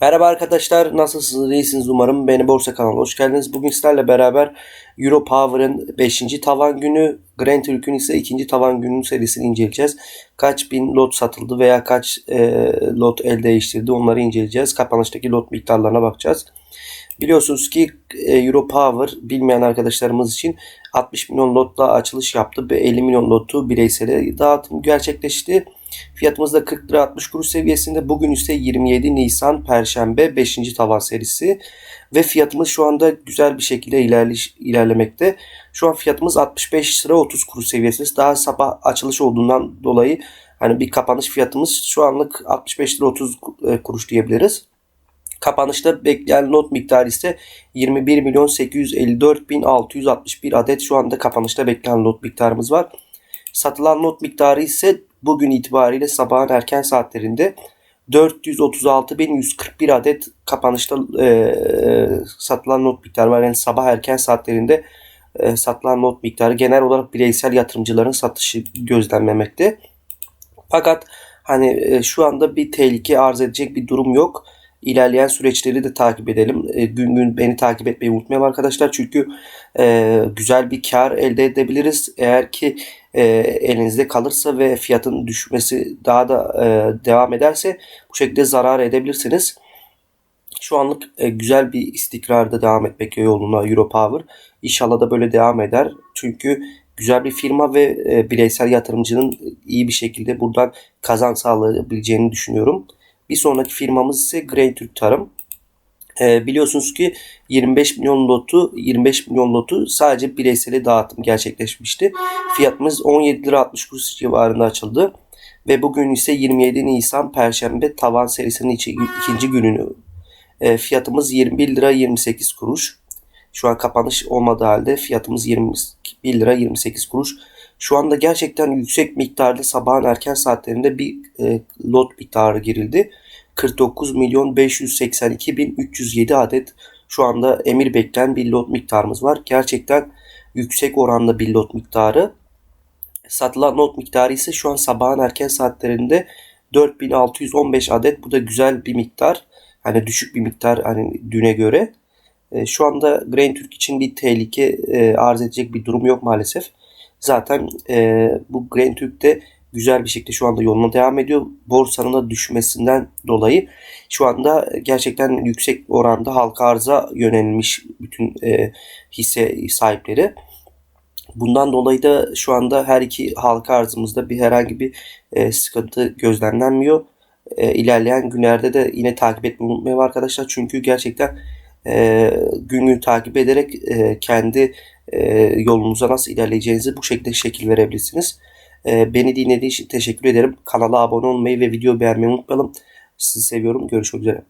Merhaba arkadaşlar, nasılsınız? İyisiniz umarım. Beni Borsa kanalına hoş geldiniz. Bugün sizlerle beraber Euro Power'ın 5. tavan günü, Grand Türk'ün ise 2. tavan günün serisini inceleyeceğiz. Kaç bin lot satıldı veya kaç e, lot el değiştirdi onları inceleyeceğiz. Kapanıştaki lot miktarlarına bakacağız. Biliyorsunuz ki e, Euro Power bilmeyen arkadaşlarımız için 60 milyon lotla açılış yaptı ve 50 milyon lotu bireysele dağıtım gerçekleşti. Fiyatımız da 40 lira 60 kuruş seviyesinde. Bugün ise 27 Nisan Perşembe 5. tavan serisi. Ve fiyatımız şu anda güzel bir şekilde ilerli, ilerlemekte. Şu an fiyatımız 65 lira 30 kuruş seviyesinde. Daha sabah açılış olduğundan dolayı hani bir kapanış fiyatımız şu anlık 65 lira 30 kuruş diyebiliriz. Kapanışta bekleyen not miktarı ise 21 milyon 854 bin 661 adet şu anda kapanışta beklenen not miktarımız var. Satılan not miktarı ise bugün itibariyle sabahın erken saatlerinde 436.141 adet kapanışta e, satılan not miktarı var. Yani sabah erken saatlerinde e, satılan not miktarı genel olarak bireysel yatırımcıların satışı gözlenmemekte. Fakat hani e, şu anda bir tehlike arz edecek bir durum yok. İlerleyen süreçleri de takip edelim. E, gün gün beni takip etmeyi unutmayın arkadaşlar. Çünkü e, güzel bir kar elde edebiliriz. Eğer ki e, elinizde kalırsa ve fiyatın düşmesi daha da e, devam ederse bu şekilde zarar edebilirsiniz. Şu anlık e, güzel bir istikrarda devam etmek yolunda Europower. İnşallah da böyle devam eder. Çünkü güzel bir firma ve e, bireysel yatırımcının iyi bir şekilde buradan kazan sağlayabileceğini düşünüyorum. Bir sonraki firmamız ise Grey Türk Tarım. E, biliyorsunuz ki 25 milyon lotu 25 milyon lotu sadece bireysel dağıtım gerçekleşmişti. Fiyatımız 17 lira 60 kuruş civarında açıldı. Ve bugün ise 27 Nisan Perşembe tavan serisinin iki, ikinci gününü. E, fiyatımız 21 lira 28 kuruş. Şu an kapanış olmadığı halde fiyatımız 21 lira 28 kuruş. Şu anda gerçekten yüksek miktarda sabahın erken saatlerinde bir e, lot miktarı girildi. 49 milyon 582 bin 307 adet şu anda emir bekleyen bir lot miktarımız var. Gerçekten yüksek oranda bir lot miktarı. Satılan lot miktarı ise şu an sabahın erken saatlerinde 4615 adet. Bu da güzel bir miktar. Hani düşük bir miktar hani düne göre. E, şu anda Grain Türk için bir tehlike e, arz edecek bir durum yok maalesef. Zaten e, bu Grain Türk'te güzel bir şekilde şu anda yoluna devam ediyor. Borsanın da düşmesinden dolayı şu anda gerçekten yüksek oranda halka arza yönelmiş bütün e, hisse sahipleri. Bundan dolayı da şu anda her iki halka arzımızda bir herhangi bir e, sıkıntı gözlemlenmiyor. E, ilerleyen günlerde de yine takip etmeyi unutmayın arkadaşlar. Çünkü gerçekten e, gün gün takip ederek e, kendi e, yolunuza nasıl ilerleyeceğinizi bu şekilde şekil verebilirsiniz. E, beni dinlediğiniz için teşekkür ederim. Kanala abone olmayı ve video beğenmeyi unutmayalım. Sizi seviyorum. Görüşmek üzere.